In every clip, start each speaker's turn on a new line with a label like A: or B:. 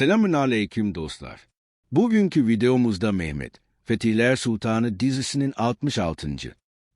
A: Selamün aleyküm dostlar. Bugünkü videomuzda Mehmet, Fetihler Sultanı dizisinin 66.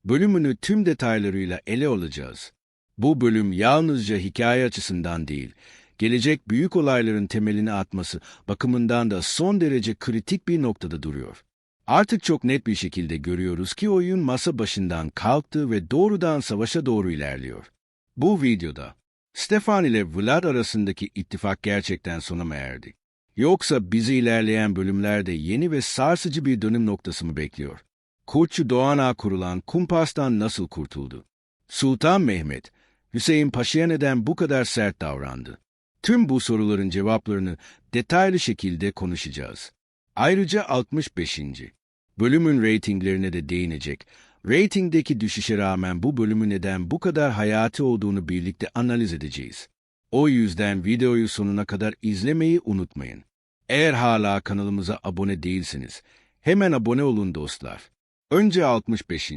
A: bölümünü tüm detaylarıyla ele alacağız. Bu bölüm yalnızca hikaye açısından değil, gelecek büyük olayların temelini atması bakımından da son derece kritik bir noktada duruyor. Artık çok net bir şekilde görüyoruz ki oyun masa başından kalktı ve doğrudan savaşa doğru ilerliyor. Bu videoda Stefan ile Vlad arasındaki ittifak gerçekten sona mı erdi? Yoksa bizi ilerleyen bölümlerde yeni ve sarsıcı bir dönüm noktası mı bekliyor? Kurtçu Doğan Ağa kurulan kumpastan nasıl kurtuldu? Sultan Mehmet, Hüseyin Paşa'ya neden bu kadar sert davrandı? Tüm bu soruların cevaplarını detaylı şekilde konuşacağız. Ayrıca 65. bölümün reytinglerine de değinecek. Ratingdeki düşüşe rağmen bu bölümün neden bu kadar hayati olduğunu birlikte analiz edeceğiz. O yüzden videoyu sonuna kadar izlemeyi unutmayın. Eğer hala kanalımıza abone değilseniz, hemen abone olun dostlar. Önce 65.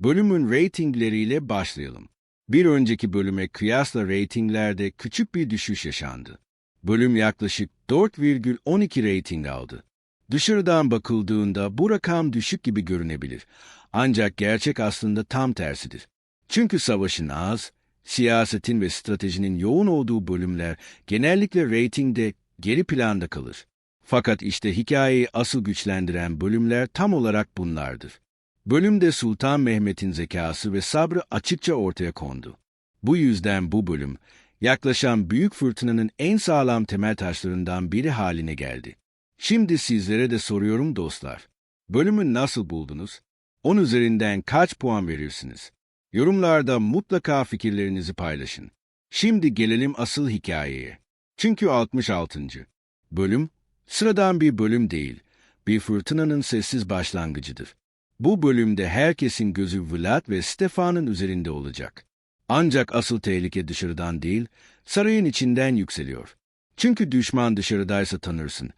A: bölümün reytingleriyle başlayalım. Bir önceki bölüme kıyasla reytinglerde küçük bir düşüş yaşandı. Bölüm yaklaşık 4,12 reyting aldı. Dışarıdan bakıldığında bu rakam düşük gibi görünebilir. Ancak gerçek aslında tam tersidir. Çünkü savaşın az, siyasetin ve stratejinin yoğun olduğu bölümler genellikle reytingde geri planda kalır. Fakat işte hikayeyi asıl güçlendiren bölümler tam olarak bunlardır. Bölümde Sultan Mehmet'in zekası ve sabrı açıkça ortaya kondu. Bu yüzden bu bölüm, yaklaşan büyük fırtınanın en sağlam temel taşlarından biri haline geldi. Şimdi sizlere de soruyorum dostlar. Bölümü nasıl buldunuz? 10 üzerinden kaç puan verirsiniz? Yorumlarda mutlaka fikirlerinizi paylaşın. Şimdi gelelim asıl hikayeye. Çünkü 66. bölüm sıradan bir bölüm değil, bir fırtınanın sessiz başlangıcıdır. Bu bölümde herkesin gözü Vlad ve Stefan'ın üzerinde olacak. Ancak asıl tehlike dışarıdan değil, sarayın içinden yükseliyor. Çünkü düşman dışarıdaysa tanırsın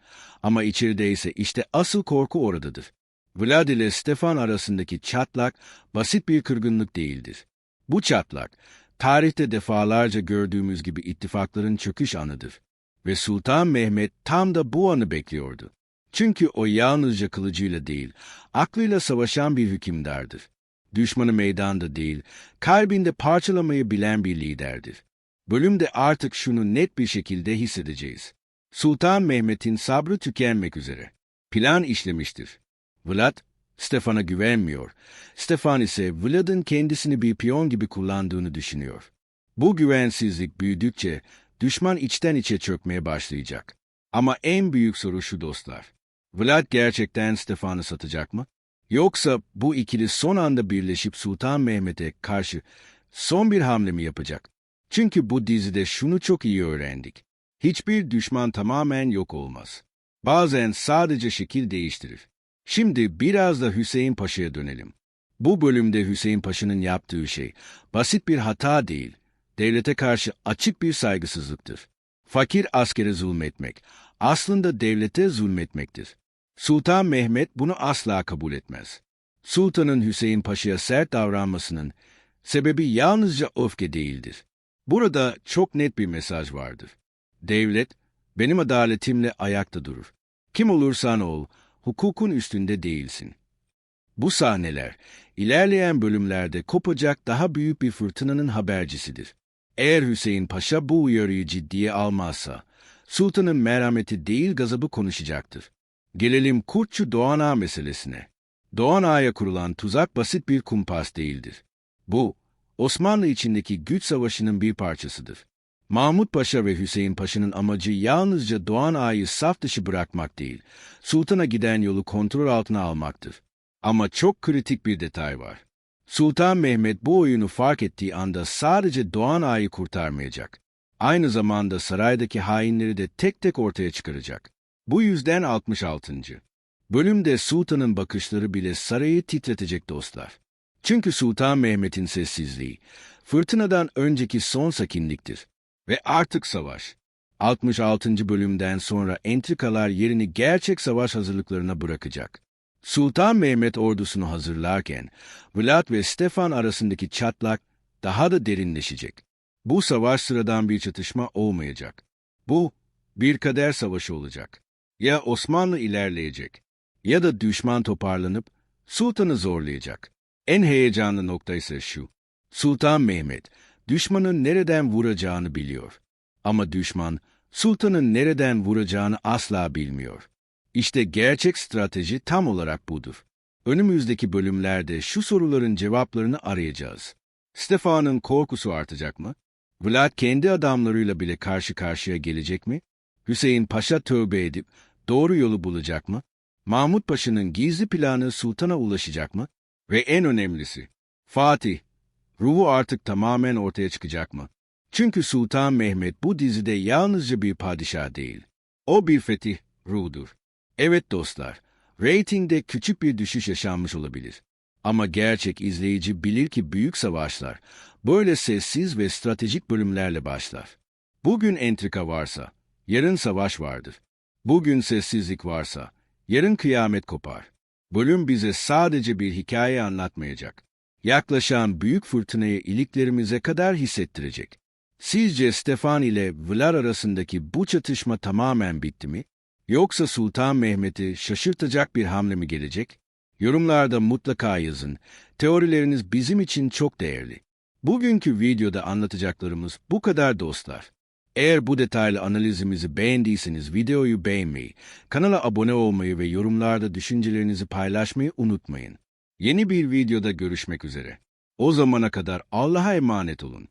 A: ama içerideyse işte asıl korku oradadır. Vlad ile Stefan arasındaki çatlak basit bir kırgınlık değildir. Bu çatlak, tarihte defalarca gördüğümüz gibi ittifakların çöküş anıdır. Ve Sultan Mehmet tam da bu anı bekliyordu. Çünkü o yalnızca kılıcıyla değil, aklıyla savaşan bir hükümdardır. Düşmanı meydanda değil, kalbinde parçalamayı bilen bir liderdir. Bölümde artık şunu net bir şekilde hissedeceğiz. Sultan Mehmet'in sabrı tükenmek üzere. Plan işlemiştir. Vlad, Stefan'a güvenmiyor. Stefan ise Vlad'ın kendisini bir piyon gibi kullandığını düşünüyor. Bu güvensizlik büyüdükçe düşman içten içe çökmeye başlayacak. Ama en büyük soru şu dostlar. Vlad gerçekten Stefan'ı satacak mı? Yoksa bu ikili son anda birleşip Sultan Mehmet'e karşı son bir hamle mi yapacak? Çünkü bu dizide şunu çok iyi öğrendik. Hiçbir düşman tamamen yok olmaz. Bazen sadece şekil değiştirir. Şimdi biraz da Hüseyin Paşa'ya dönelim. Bu bölümde Hüseyin Paşa'nın yaptığı şey basit bir hata değil, devlete karşı açık bir saygısızlıktır. Fakir askere zulmetmek aslında devlete zulmetmektir. Sultan Mehmet bunu asla kabul etmez. Sultanın Hüseyin Paşa'ya sert davranmasının sebebi yalnızca öfke değildir. Burada çok net bir mesaj vardır. Devlet, benim adaletimle ayakta durur. Kim olursan ol, hukukun üstünde değilsin. Bu sahneler, ilerleyen bölümlerde kopacak daha büyük bir fırtınanın habercisidir. Eğer Hüseyin Paşa bu uyarıyı ciddiye almazsa, sultanın merhameti değil gazabı konuşacaktır. Gelelim Kurtçu Doğan Ağa meselesine. Doğan Ağa'ya kurulan tuzak basit bir kumpas değildir. Bu, Osmanlı içindeki güç savaşının bir parçasıdır. Mahmut Paşa ve Hüseyin Paşa'nın amacı yalnızca Doğan Ağa'yı saf dışı bırakmak değil, sultana giden yolu kontrol altına almaktır. Ama çok kritik bir detay var. Sultan Mehmet bu oyunu fark ettiği anda sadece Doğan Ağa'yı kurtarmayacak. Aynı zamanda saraydaki hainleri de tek tek ortaya çıkaracak. Bu yüzden 66. bölümde sultanın bakışları bile sarayı titretecek dostlar. Çünkü Sultan Mehmet'in sessizliği, fırtınadan önceki son sakinliktir. Ve artık savaş. 66. bölümden sonra entrikalar yerini gerçek savaş hazırlıklarına bırakacak. Sultan Mehmet ordusunu hazırlarken, Vlad ve Stefan arasındaki çatlak daha da derinleşecek. Bu savaş sıradan bir çatışma olmayacak. Bu, Bir kader savaşı olacak. Ya Osmanlı ilerleyecek ya da düşman toparlanıp sultanı zorlayacak. En heyecanlı nokta ise şu. Sultan Mehmet, düşmanın nereden vuracağını biliyor. Ama düşman, sultanın nereden vuracağını asla bilmiyor. İşte gerçek strateji tam olarak budur. Önümüzdeki bölümlerde şu soruların cevaplarını arayacağız. Stefan'ın korkusu artacak mı? Vlad kendi adamlarıyla bile karşı karşıya gelecek mi? Hüseyin Paşa tövbe edip doğru yolu bulacak mı? Mahmut Paşa'nın gizli planı sultana ulaşacak mı? Ve en önemlisi, Fatih, ruhu artık tamamen ortaya çıkacak mı? Çünkü Sultan Mehmet bu dizide yalnızca bir padişah değil. O bir fetih ruhudur. Evet dostlar, reytingde küçük bir düşüş yaşanmış olabilir. Ama gerçek izleyici bilir ki büyük savaşlar böyle sessiz ve stratejik bölümlerle başlar. Bugün entrika varsa, yarın savaş vardır. Bugün sessizlik varsa, yarın kıyamet kopar. Bölüm bize sadece bir hikaye anlatmayacak. Yaklaşan büyük fırtınayı iliklerimize kadar hissettirecek. Sizce Stefan ile Vlad arasındaki bu çatışma tamamen bitti mi? Yoksa Sultan Mehmet'i şaşırtacak bir hamle mi gelecek? Yorumlarda mutlaka yazın. Teorileriniz bizim için çok değerli. Bugünkü videoda anlatacaklarımız bu kadar dostlar. Eğer bu detaylı analizimizi beğendiyseniz videoyu beğenmeyi, kanala abone olmayı ve yorumlarda düşüncelerinizi paylaşmayı unutmayın. Yeni bir videoda görüşmek üzere. O zamana kadar Allah'a emanet olun.